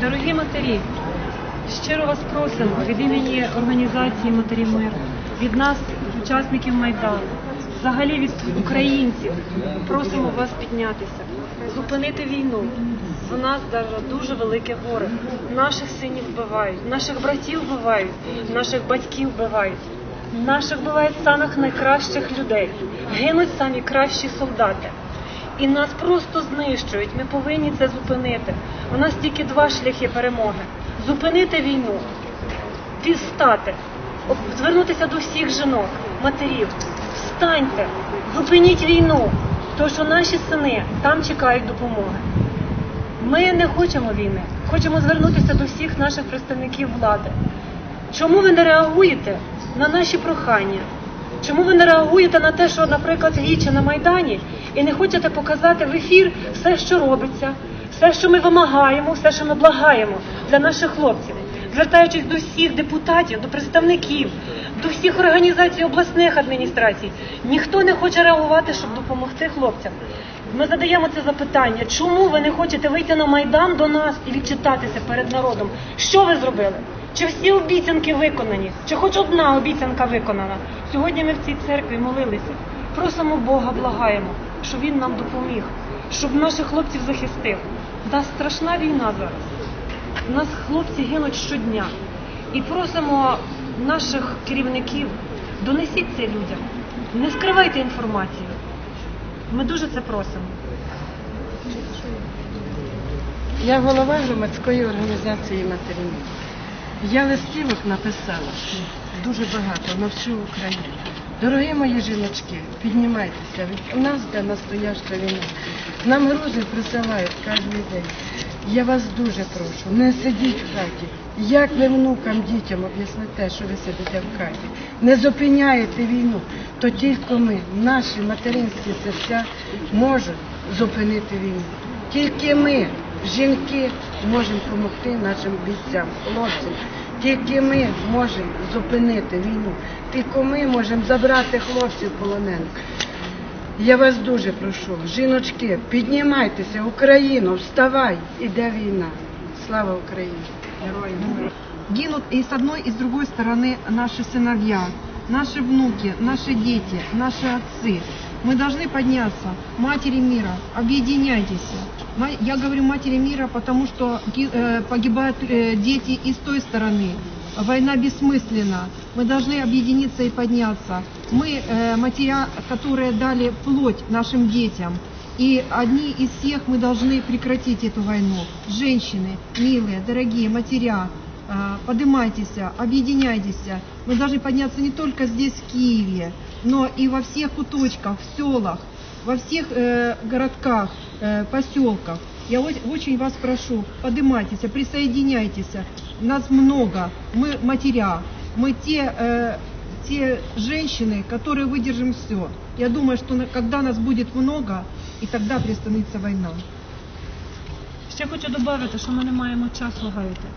Дорогі матері, щиро вас просимо від імені організації Матері Мир, від нас, учасників Майдану, взагалі від українців, просимо вас піднятися, зупинити війну. У нас зараз дуже велике горе. Наших синів вбивають, наших братів вбивають, наших батьків вбивають. Наших вбивають самих найкращих людей, гинуть самі кращі солдати. І нас просто знищують. Ми повинні це зупинити. У нас тільки два шляхи перемоги: зупинити війну, відстати, звернутися до всіх жінок, матерів. Встаньте, зупиніть війну, тому що наші сини там чекають допомоги. Ми не хочемо війни, хочемо звернутися до всіх наших представників влади. Чому ви не реагуєте на наші прохання? Чому ви не реагуєте на те, що, наприклад, Віча на Майдані, і не хочете показати в ефір все, що робиться, все, що ми вимагаємо, все, що ми благаємо для наших хлопців, звертаючись до всіх депутатів, до представників, до всіх організацій обласних адміністрацій, ніхто не хоче реагувати, щоб допомогти хлопцям. Ми задаємо це запитання, чому ви не хочете вийти на майдан до нас і відчитатися перед народом? Що ви зробили? Чи всі обіцянки виконані? Чи хоч одна обіцянка виконана? Сьогодні ми в цій церкві молилися. Просимо Бога, благаємо, щоб Він нам допоміг, щоб наших хлопців захистив. У нас страшна війна зараз. У нас хлопці гинуть щодня. І просимо наших керівників, донесіть це людям. Не скривайте інформацію. Ми дуже це просимо. Я голова громадської організації матерів. Я листівок написала дуже багато на всю Україну. Дорогі мої жіночки, піднімайтеся. від- У нас де настояща війна. Нам грузи присилають кожен день. Я вас дуже прошу, не сидіть в хаті. Як ви внукам, дітям об'ясните, що ви сидите в хаті? Не зупиняєте війну, то тільки ми, наші материнські серця, можуть зупинити війну. Тільки ми, жінки, можемо допомогти нашим бійцям, хлопцям. Тільки ми можемо зупинити війну. Тільки ми можемо забрати хлопців полонених. Я вас дуже прошу, жіночки, піднімайтеся, Україно, вставай, іде війна. Слава Україні! Героям! Гинут и с одной, и с другой стороны наши сыновья, наши внуки, наши дети, наши отцы. Мы должны подняться. Матери мира, объединяйтесь. Я говорю матери мира, потому что э, погибают э, дети и с той стороны. Война бессмысленна. Мы должны объединиться и подняться. Мы э, матеря, которые дали плоть нашим детям. И одни из всех мы должны прекратить эту войну. Женщины, милые, дорогие матеря, поднимайтесь, объединяйтесь. Мы должны подняться не только здесь, в Киеве, но и во всех куточках, в селах, во всех э, городках, э, поселках. Я очень вас прошу, поднимайтесь, присоединяйтесь. Нас много, мы матеря, мы те, э, те женщины, которые выдержим все. Я думаю, что на- когда нас будет много, и тогда приостановится война. Ще хочу додати, що ми не маємо часу гаяти.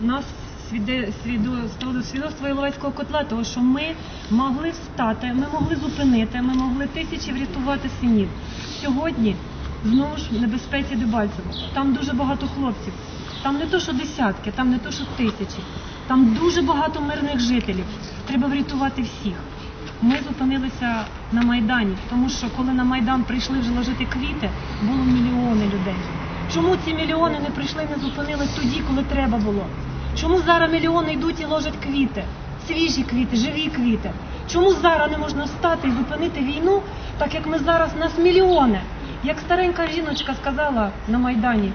Нас свіде, свіду, стало свідоцтво Іловайського котла, того, що ми могли встати, ми могли зупинити, ми могли тисячі врятувати синів. Сьогодні знову ж в небезпеці Дебальцево. Там дуже багато хлопців. Там не то, що десятки, там не то, що тисячі. Там дуже багато мирних жителів. Треба врятувати всіх. Ми зупинилися на Майдані, тому що коли на Майдан прийшли вже ложити квіти, було мільйони людей. Чому ці мільйони не прийшли, не зупинили тоді, коли треба було? Чому зараз мільйони йдуть і ложать квіти, свіжі квіти, живі квіти? Чому зараз не можна встати і зупинити війну, так як ми зараз нас мільйони? Як старенька жіночка сказала на Майдані,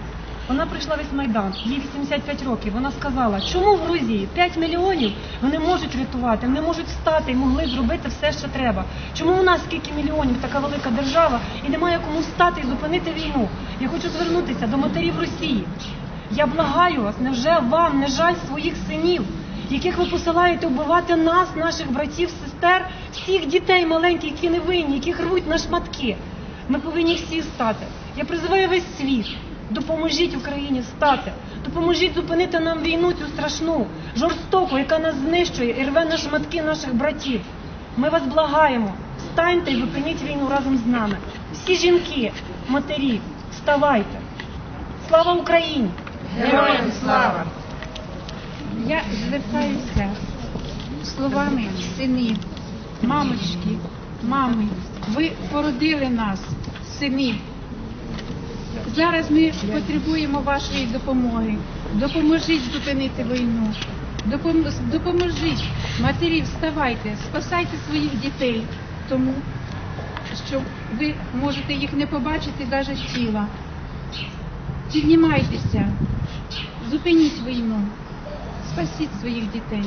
вона прийшла весь Майдан, їй 85 років. Вона сказала, чому в Грузії 5 мільйонів вони можуть рятувати, вони можуть встати і могли зробити все, що треба. Чому у нас скільки мільйонів, така велика держава, і немає кому встати і зупинити війну? Я хочу звернутися до матерів Росії. Я благаю вас, невже вам не жаль своїх синів, яких ви посилаєте вбивати нас, наших братів, сестер, всіх дітей маленьких, які не винні, яких рвуть на шматки. Ми повинні всі стати. Я призиваю весь світ. Допоможіть Україні встати, допоможіть зупинити нам війну цю страшну, жорстоку, яка нас знищує і рве на шматки наших братів. Ми вас благаємо, встаньте і зупиніть війну разом з нами. Всі жінки, матері, вставайте. Слава Україні! Героям слава! Я звертаюся словами сини, мамочки, мами, ви породили нас, сини. Зараз ми потребуємо вашої допомоги. Допоможіть зупинити війну. Допоможіть. Матері, вставайте, спасайте своїх дітей, тому що ви можете їх не побачити навіть тіла. Піднімайтеся, зупиніть війну, спасіть своїх дітей.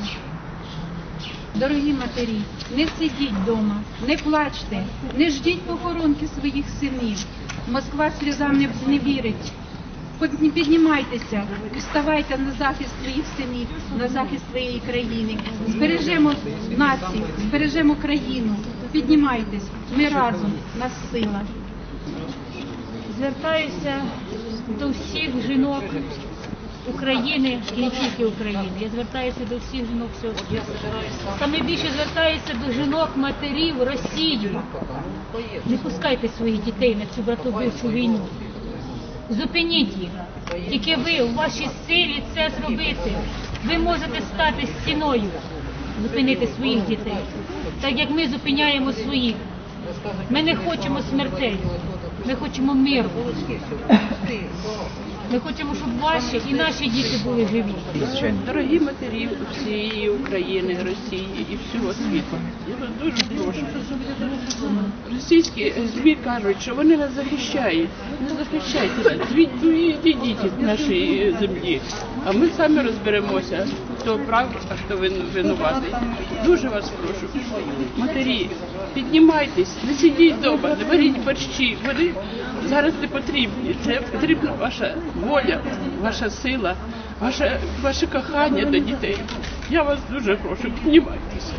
Дорогі матері, не сидіть вдома, не плачте, не ждіть похоронки своїх синів. Москва сльозам не, не вірить. Піднімайтеся, вставайте на захист своїх синів, на захист своєї країни. Збережемо націю, збережемо країну. Піднімайтесь, ми разом, нас сила. звертаюся до всіх жінок України і не тільки України. Я звертаюся до всіх жінок всього світу. Саме більше звертаюся до жінок, матерів Росії. Не пускайте своїх дітей на цю братовбивчу війну. Зупиніть їх. Тільки ви у вашій силі це зробити. Ви можете стати стіною, зупинити своїх дітей, так як ми зупиняємо своїх. Ми не хочемо смертей, ми хочемо миру. Ми хочемо, щоб ваші і наші діти були живі. Дорогі матері всієї України, Росії і всього світу. Я вас дуже прошу. Російські ЗМІ кажуть, що вони нас захищають. Не захищайте, звідти від нашої землі. А ми самі розберемося, хто прав, а хто вин- винуватий. Дуже вас прошу. Матері, піднімайтесь, не сидіть вдома, не варіть борщі. Вони зараз не потрібні. Це потрібна ваша воля, ваша сила, ваше, ваше кохання до дітей. Я вас дуже прошу, піднімайтеся.